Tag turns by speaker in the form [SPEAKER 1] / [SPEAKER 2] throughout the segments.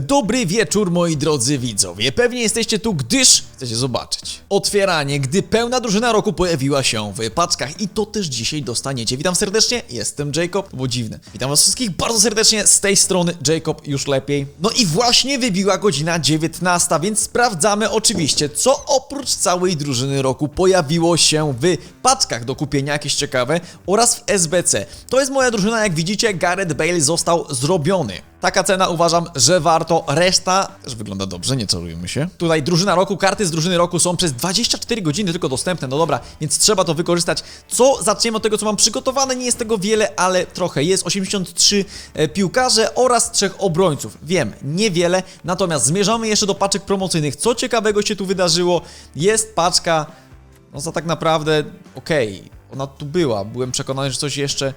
[SPEAKER 1] Dobry wieczór moi drodzy widzowie. Pewnie jesteście tu, gdyż chcecie zobaczyć. Otwieranie, gdy pełna drużyna roku pojawiła się w paczkach i to też dzisiaj dostaniecie. Witam serdecznie, jestem Jacob, to było dziwne. Witam was wszystkich bardzo serdecznie z tej strony Jacob już lepiej. No i właśnie wybiła godzina 19, więc sprawdzamy oczywiście, co oprócz całej drużyny roku pojawiło się w paczkach do kupienia, jakieś ciekawe, oraz w SBC. To jest moja drużyna, jak widzicie, Gareth Bale został zrobiony. Taka cena uważam, że warto. Reszta też wygląda dobrze, nie czarujmy się. Tutaj drużyna roku, karty z drużyny roku są przez 24 godziny tylko dostępne. No dobra, więc trzeba to wykorzystać. Co zaczniemy od tego, co mam przygotowane. Nie jest tego wiele, ale trochę. Jest 83 e, piłkarze oraz trzech obrońców. Wiem, niewiele, natomiast zmierzamy jeszcze do paczek promocyjnych. Co ciekawego się tu wydarzyło? Jest paczka, no za tak naprawdę, okej, ona tu była. Byłem przekonany, że coś jeszcze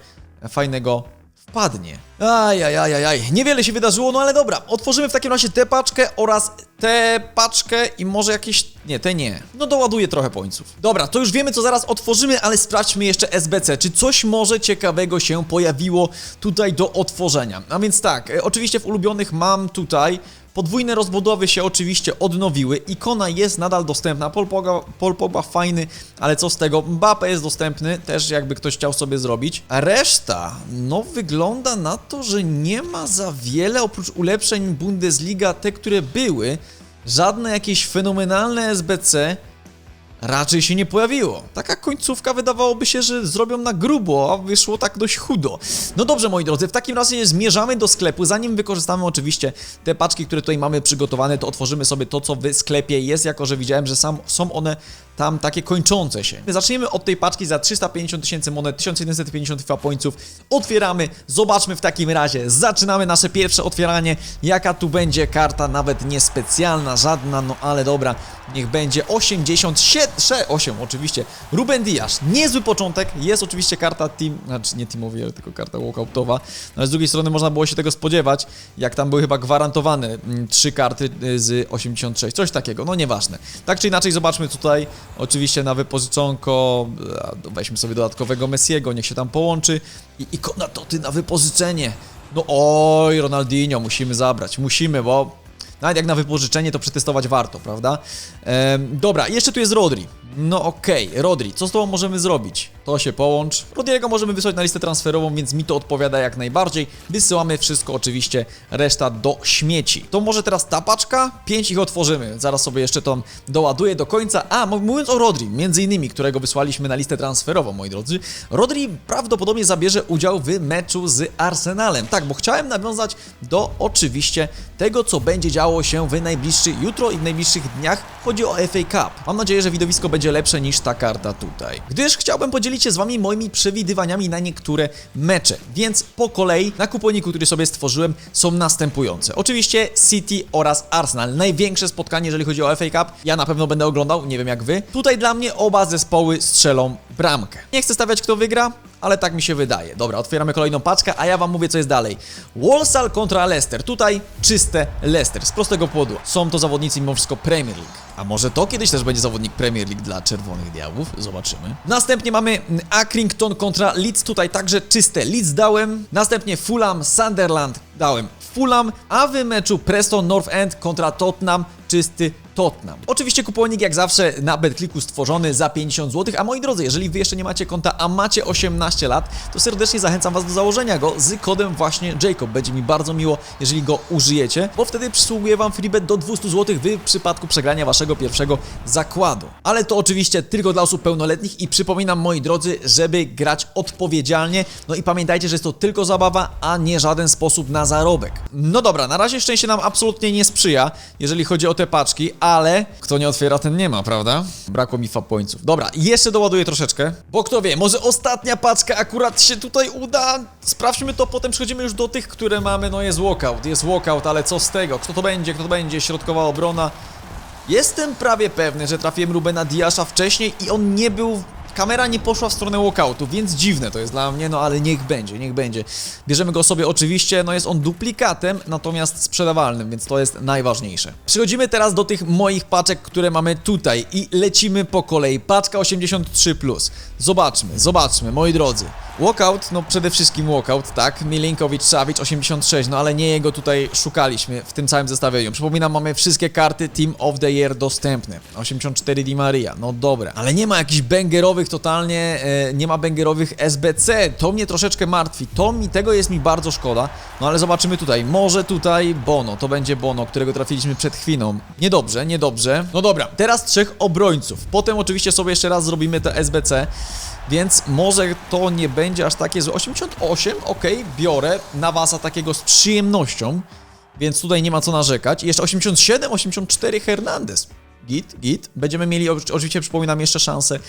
[SPEAKER 1] fajnego wpadnie. Ajajajajaj, niewiele się wydarzyło, no ale dobra, otworzymy w takim razie tę paczkę oraz tę paczkę i może jakieś... nie, te nie. No doładuję trochę pońców. Dobra, to już wiemy co zaraz otworzymy, ale sprawdźmy jeszcze SBC, czy coś może ciekawego się pojawiło tutaj do otworzenia. A więc tak, e, oczywiście w ulubionych mam tutaj Podwójne rozbudowy się oczywiście odnowiły, ikona jest nadal dostępna, Paul Pogba, fajny, ale co z tego, Mbappe jest dostępny, też jakby ktoś chciał sobie zrobić. A reszta, no wygląda na to, że nie ma za wiele, oprócz ulepszeń Bundesliga, te które były, żadne jakieś fenomenalne SBC, raczej się nie pojawiło. Taka końcówka wydawałoby się, że zrobią na grubo, a wyszło tak dość chudo. No dobrze, moi drodzy, w takim razie zmierzamy do sklepu. Zanim wykorzystamy oczywiście te paczki, które tutaj mamy przygotowane, to otworzymy sobie to, co w sklepie jest, jako że widziałem, że sam, są one tam takie kończące się. Zaczniemy od tej paczki za 350 tysięcy monet, 1752 pońców. Otwieramy, zobaczmy w takim razie. Zaczynamy nasze pierwsze otwieranie. Jaka tu będzie karta, nawet niespecjalna, żadna, no ale dobra, niech będzie 87, 8 oczywiście. Ruben Diaz, niezły początek, jest oczywiście karta team, znaczy nie teamowi, tylko karta walkoutowa, no ale z drugiej strony można było się tego spodziewać, jak tam były chyba gwarantowane mm, trzy karty y, z 86, coś takiego, no nieważne. Tak czy inaczej, zobaczmy tutaj, oczywiście na wypożyczonko, weźmy sobie dodatkowego Messiego, niech się tam połączy i ikona Toty na wypożyczenie. No oj, Ronaldinho, musimy zabrać, musimy, bo nawet jak na wypożyczenie, to przetestować warto, prawda? Ehm, dobra, jeszcze tu jest Rodri. No okej, Rodri, co z tobą możemy zrobić? To się połącz. Rodriego możemy wysłać na listę transferową, więc mi to odpowiada jak najbardziej. Wysyłamy wszystko oczywiście, reszta do śmieci. To może teraz ta paczka? Pięć ich otworzymy. Zaraz sobie jeszcze to doładuję do końca. A, mówiąc o Rodri, między innymi, którego wysłaliśmy na listę transferową, moi drodzy. Rodri prawdopodobnie zabierze udział w meczu z Arsenalem. Tak, bo chciałem nawiązać do oczywiście tego, co będzie działo się w najbliższy jutro i w najbliższych dniach. Chodzi o FA Cup. Mam nadzieję, że widowisko będzie lepsze niż ta karta tutaj. Gdyż chciałbym podzielić się z Wami moimi przewidywaniami na niektóre mecze. Więc po kolei na kuponiku, który sobie stworzyłem, są następujące. Oczywiście City oraz Arsenal. Największe spotkanie, jeżeli chodzi o FA Cup. Ja na pewno będę oglądał, nie wiem jak Wy. Tutaj dla mnie oba zespoły strzelą bramkę. Nie chcę stawiać kto wygra, ale tak mi się wydaje. Dobra, otwieramy kolejną paczkę, a ja wam mówię co jest dalej. Walsall kontra Leicester. Tutaj czyste Leicester, z prostego powodu. Są to zawodnicy mimo wszystko Premier League. A może to kiedyś też będzie zawodnik Premier League dla Czerwonych Diabłów? Zobaczymy. Następnie mamy Accrington kontra Leeds, tutaj także czyste Leeds dałem. Następnie Fulham, Sunderland dałem Fulham, a w meczu Preston North End kontra Tottenham czysty Tottenham. Oczywiście kuponik jak zawsze na BetClicku stworzony za 50 zł, a moi drodzy, jeżeli wy jeszcze nie macie konta, a macie 18 lat, to serdecznie zachęcam was do założenia go z kodem właśnie Jacob. Będzie mi bardzo miło, jeżeli go użyjecie, bo wtedy przysługuje wam freebet do 200 zł w przypadku przegrania waszego pierwszego zakładu. Ale to oczywiście tylko dla osób pełnoletnich i przypominam moi drodzy, żeby grać odpowiedzialnie. No i pamiętajcie, że jest to tylko zabawa, a nie żaden sposób na zarobek. No dobra, na razie szczęście nam absolutnie nie sprzyja, jeżeli chodzi o te paczki, ale kto nie otwiera, ten nie ma, prawda? Brakło mi fapońców. Dobra, jeszcze doładuję troszeczkę, bo kto wie, może ostatnia paczka akurat się tutaj uda. Sprawdźmy to, potem przechodzimy już do tych, które mamy. No jest walkout, jest walkout, ale co z tego? Kto to będzie? Kto to będzie? Środkowa obrona. Jestem prawie pewny, że trafiłem Rubena Diasza wcześniej i on nie był kamera nie poszła w stronę walkoutu, więc dziwne to jest dla mnie, no ale niech będzie, niech będzie. Bierzemy go sobie oczywiście, no jest on duplikatem, natomiast sprzedawalnym, więc to jest najważniejsze. Przechodzimy teraz do tych moich paczek, które mamy tutaj i lecimy po kolei. Paczka 83+. Zobaczmy, zobaczmy, moi drodzy. Walkout, no przede wszystkim walkout, tak. Milinkowicz, Savic 86, no ale nie jego tutaj szukaliśmy w tym całym zestawieniu. Przypominam, mamy wszystkie karty Team of the Year dostępne. 84 Di Maria, no dobra. Ale nie ma jakichś bangerowych totalnie, e, nie ma bangerowych SBC. To mnie troszeczkę martwi. To mi, tego jest mi bardzo szkoda. No ale zobaczymy tutaj. Może tutaj Bono, to będzie Bono, którego trafiliśmy przed chwilą. Niedobrze, niedobrze. No dobra, teraz trzech obrońców. Potem oczywiście sobie jeszcze raz zrobimy te SBC. Więc może to nie będzie aż takie złe. 88, ok, biorę Nawasa takiego z przyjemnością, więc tutaj nie ma co narzekać. I jeszcze 87, 84 Hernandez. Git, git. Będziemy mieli oczy- oczywiście, przypominam, jeszcze szansę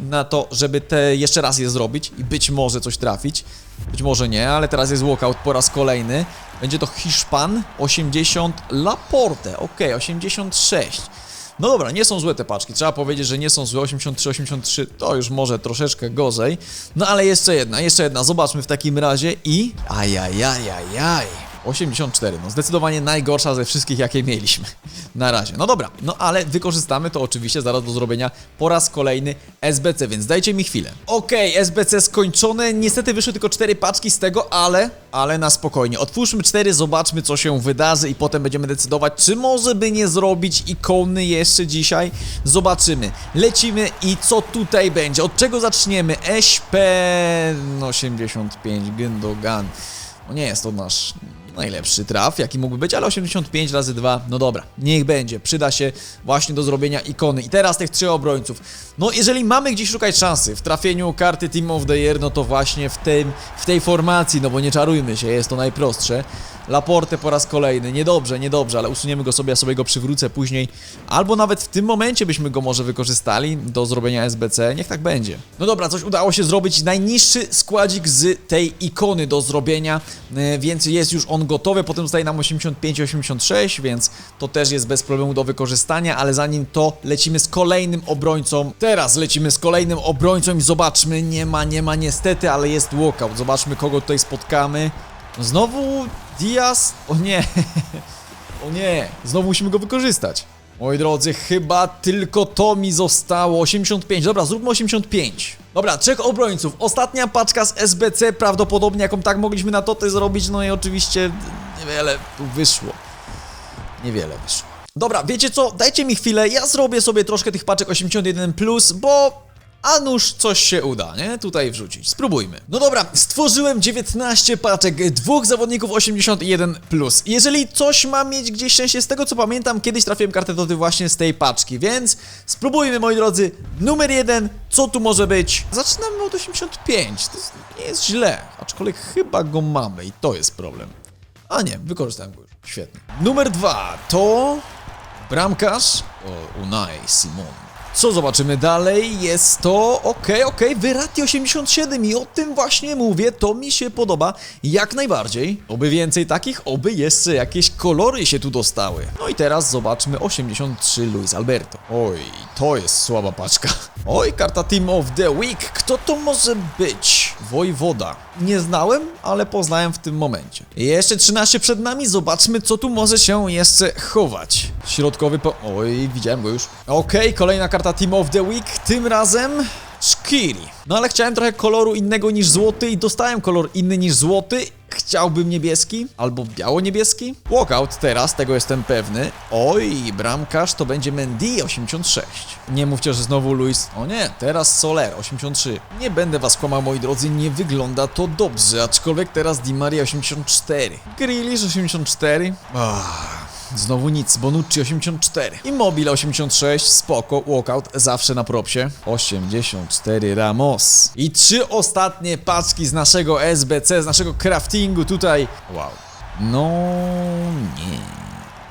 [SPEAKER 1] na to, żeby te jeszcze raz je zrobić i być może coś trafić. Być może nie, ale teraz jest walkout po raz kolejny. Będzie to Hiszpan 80 Laporte, ok, 86. No dobra, nie są złe te paczki. Trzeba powiedzieć, że nie są złe. 83, 83 to już może troszeczkę gorzej. No ale jeszcze jedna, jeszcze jedna. Zobaczmy w takim razie i. Ajajajajaj. 84, no zdecydowanie najgorsza ze wszystkich, jakie mieliśmy na razie. No dobra, no ale wykorzystamy to oczywiście zaraz do zrobienia po raz kolejny SBC, więc dajcie mi chwilę. Okej, SBC skończone, niestety wyszły tylko 4 paczki z tego, ale, ale na spokojnie. Otwórzmy 4, zobaczmy co się wydarzy i potem będziemy decydować, czy może by nie zrobić ikony jeszcze dzisiaj. Zobaczymy. Lecimy i co tutaj będzie? Od czego zaczniemy? SP 85 Gündogan. No nie jest to nasz najlepszy traf, jaki mógłby być, ale 85 razy 2, no dobra, niech będzie, przyda się właśnie do zrobienia ikony. I teraz tych trzech obrońców. No jeżeli mamy gdzieś szukać szansy w trafieniu karty Team of the Year, no to właśnie w, tym, w tej formacji, no bo nie czarujmy się, jest to najprostsze. Laporte po raz kolejny, niedobrze, niedobrze, ale usuniemy go sobie, ja sobie go przywrócę później. Albo nawet w tym momencie byśmy go może wykorzystali do zrobienia SBC, niech tak będzie. No dobra, coś udało się zrobić, najniższy składzik z tej ikony do zrobienia, e, więc jest już on gotowy, potem zostaje nam 85-86, więc to też jest bez problemu do wykorzystania, ale zanim to lecimy z kolejnym obrońcą. Teraz lecimy z kolejnym obrońcą i zobaczmy, nie ma, nie ma niestety, ale jest walkout. Zobaczmy kogo tutaj spotkamy. Znowu Diaz? O nie, o nie, znowu musimy go wykorzystać. Moi drodzy, chyba tylko to mi zostało. 85, dobra, zróbmy 85. Dobra, trzech obrońców. Ostatnia paczka z SBC, prawdopodobnie jaką tak mogliśmy na to zrobić, no i oczywiście niewiele tu wyszło. Niewiele wyszło. Dobra, wiecie co? Dajcie mi chwilę, ja zrobię sobie troszkę tych paczek 81+, plus, bo a nuż coś się uda, nie? Tutaj wrzucić. Spróbujmy. No dobra, stworzyłem 19 paczek, dwóch zawodników 81+. Plus. Jeżeli coś ma mieć gdzieś szczęście, z tego co pamiętam, kiedyś trafiłem kartę do właśnie z tej paczki, więc spróbujmy, moi drodzy. Numer jeden, co tu może być? Zaczynamy od 85, to jest, nie jest źle, aczkolwiek chyba go mamy i to jest problem. A nie, wykorzystałem go już, świetnie. Numer dwa to... Bramkarz? O, Unai Simon. Co zobaczymy dalej? Jest to. Okej, okej, Verratti 87 i o tym właśnie mówię. To mi się podoba jak najbardziej. Oby więcej takich, oby jeszcze jakieś kolory się tu dostały. No i teraz zobaczmy 83 Luis Alberto. Oj, to jest słaba paczka. Oj, karta Team of the Week. Kto to może być? Wojwoda. Nie znałem, ale poznałem w tym momencie. Jeszcze 13 przed nami, zobaczmy co tu może się jeszcze chować. Środkowy po... Oj, widziałem go już. Okej, kolejna karta Team of the Week, tym razem... Shkiri. No ale chciałem trochę koloru innego niż złoty i dostałem kolor inny niż złoty. Chciałbym niebieski albo biało-niebieski. Walkout teraz, tego jestem pewny. Oj, bramkarz to będzie Mendy 86. Nie mówcie, że znowu Luis. O nie, teraz Soler 83. Nie będę was kłamał, moi drodzy, nie wygląda to dobrze, aczkolwiek teraz Di Maria 84. Grealish 84. Ah. Znowu nic, Bonucci 84. Immobile 86, spoko, walkout zawsze na propsie. 84 Ramos. I trzy ostatnie paczki z naszego SBC, z naszego craftingu tutaj. Wow. No nie.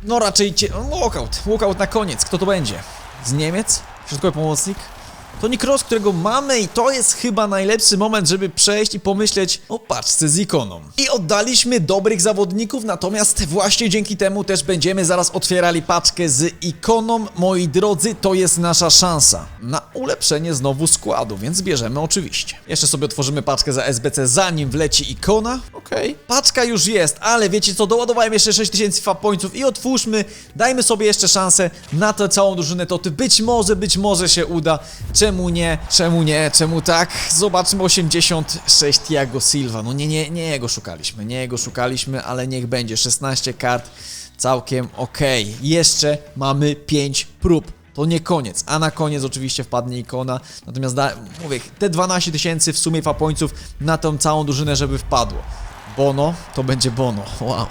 [SPEAKER 1] No raczej. Walkout, walkout na koniec, kto to będzie? Z Niemiec? Środkowy pomocnik? Toni Kroos, którego mamy i to jest chyba najlepszy moment, żeby przejść i pomyśleć o paczce z ikoną. I oddaliśmy dobrych zawodników, natomiast właśnie dzięki temu też będziemy zaraz otwierali paczkę z ikoną. Moi drodzy, to jest nasza szansa na ulepszenie znowu składu, więc bierzemy oczywiście. Jeszcze sobie otworzymy paczkę za SBC zanim wleci ikona. Okej. Paczka już jest, ale wiecie co, doładowałem jeszcze 6000 fapońców i otwórzmy, dajmy sobie jeszcze szansę na tę całą drużynę Toty. Być może, być może się uda. Czemu nie? Czemu nie? Czemu tak? Zobaczmy 86 Thiago Silva. No nie, nie, nie jego szukaliśmy, nie jego szukaliśmy, ale niech będzie 16 kart. Całkiem okej. Jeszcze mamy 5 prób. To nie koniec, a na koniec oczywiście wpadnie ikona. Natomiast da, mówię, te 12 tysięcy w sumie fapońców na tą całą drużynę, żeby wpadło. Bono, to będzie Bono. Wow.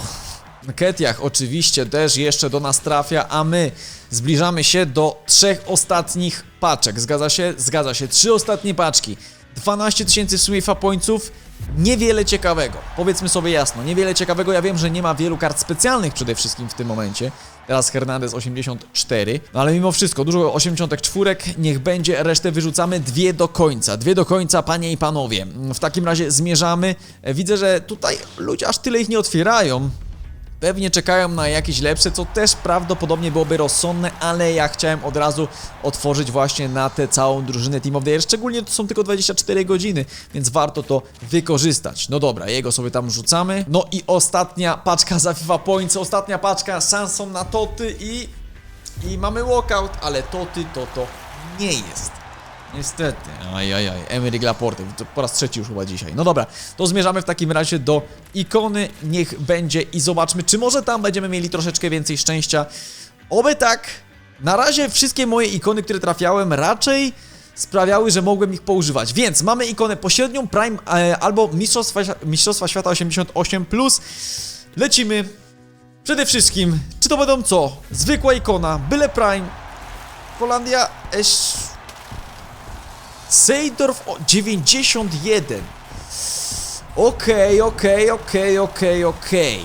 [SPEAKER 1] Ketiach oczywiście też jeszcze do nas trafia, a my zbliżamy się do trzech ostatnich paczek. Zgadza się? Zgadza się. Trzy ostatnie paczki. 12 tysięcy w sumie fapońców. Niewiele ciekawego. Powiedzmy sobie jasno, niewiele ciekawego. Ja wiem, że nie ma wielu kart specjalnych przede wszystkim w tym momencie. Teraz Hernandez 84. No ale mimo wszystko, dużo 84. Niech będzie, resztę wyrzucamy. Dwie do końca. Dwie do końca, panie i panowie. W takim razie zmierzamy. Widzę, że tutaj ludzie aż tyle ich nie otwierają. Pewnie czekają na jakieś lepsze, co też prawdopodobnie byłoby rozsądne, ale ja chciałem od razu otworzyć właśnie na tę całą drużynę Team of the Year. Szczególnie to są tylko 24 godziny, więc warto to wykorzystać. No dobra, jego sobie tam rzucamy. No i ostatnia paczka za FIFA Points, ostatnia paczka szansą na Toty i... I mamy walkout, ale Toty to to nie jest. Niestety. Ajajaj, Emery Laporte, to po raz trzeci już chyba dzisiaj. No dobra, to zmierzamy w takim razie do ikony, niech będzie i zobaczmy, czy może tam będziemy mieli troszeczkę więcej szczęścia. Oby tak. Na razie wszystkie moje ikony, które trafiałem, raczej sprawiały, że mogłem ich poużywać. Więc mamy ikonę pośrednią, Prime e, albo Mistrzostwa, Mistrzostwa Świata 88+. Lecimy. Przede wszystkim, czy to będą co? Zwykła ikona, byle Prime. Holandia, Esz... Seydorf o- 91. Okej, okej, okej, okej, okej.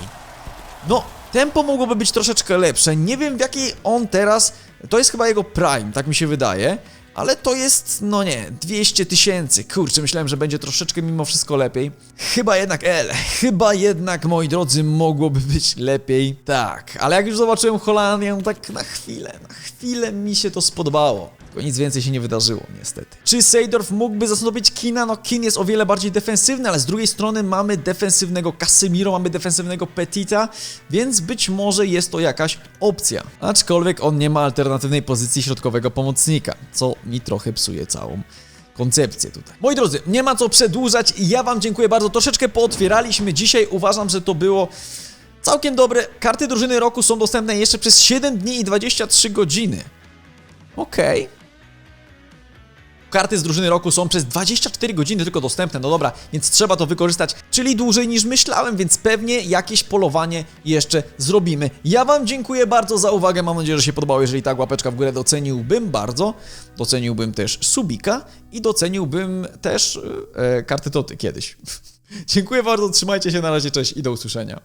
[SPEAKER 1] No, tempo mogłoby być troszeczkę lepsze. Nie wiem w jakiej on teraz. To jest chyba jego prime, tak mi się wydaje. Ale to jest, no nie, 200 tysięcy. Kurczę, myślałem, że będzie troszeczkę mimo wszystko lepiej. Chyba jednak L. Chyba jednak, moi drodzy, mogłoby być lepiej. Tak, ale jak już zobaczyłem Holandię, tak na chwilę, na chwilę mi się to spodobało. Tylko nic więcej się nie wydarzyło, niestety. Czy Seydorf mógłby zastąpić Kina? No Kin jest o wiele bardziej defensywny, ale z drugiej strony mamy defensywnego Casemiro, mamy defensywnego Petita, więc być może jest to jakaś opcja. Aczkolwiek on nie ma alternatywnej pozycji środkowego pomocnika, co mi trochę psuje całą koncepcję tutaj. Moi drodzy, nie ma co przedłużać ja wam dziękuję bardzo. Troszeczkę pootwieraliśmy dzisiaj. Uważam, że to było całkiem dobre. Karty drużyny roku są dostępne jeszcze przez 7 dni i 23 godziny. Okej. Karty z drużyny roku są przez 24 godziny tylko dostępne, no dobra, więc trzeba to wykorzystać, czyli dłużej niż myślałem, więc pewnie jakieś polowanie jeszcze zrobimy. Ja Wam dziękuję bardzo za uwagę, mam nadzieję, że się podobało, jeżeli tak łapeczka w górę. Doceniłbym bardzo, doceniłbym też Subika i doceniłbym też e, karty Toty kiedyś. dziękuję bardzo, trzymajcie się, na razie, cześć i do usłyszenia.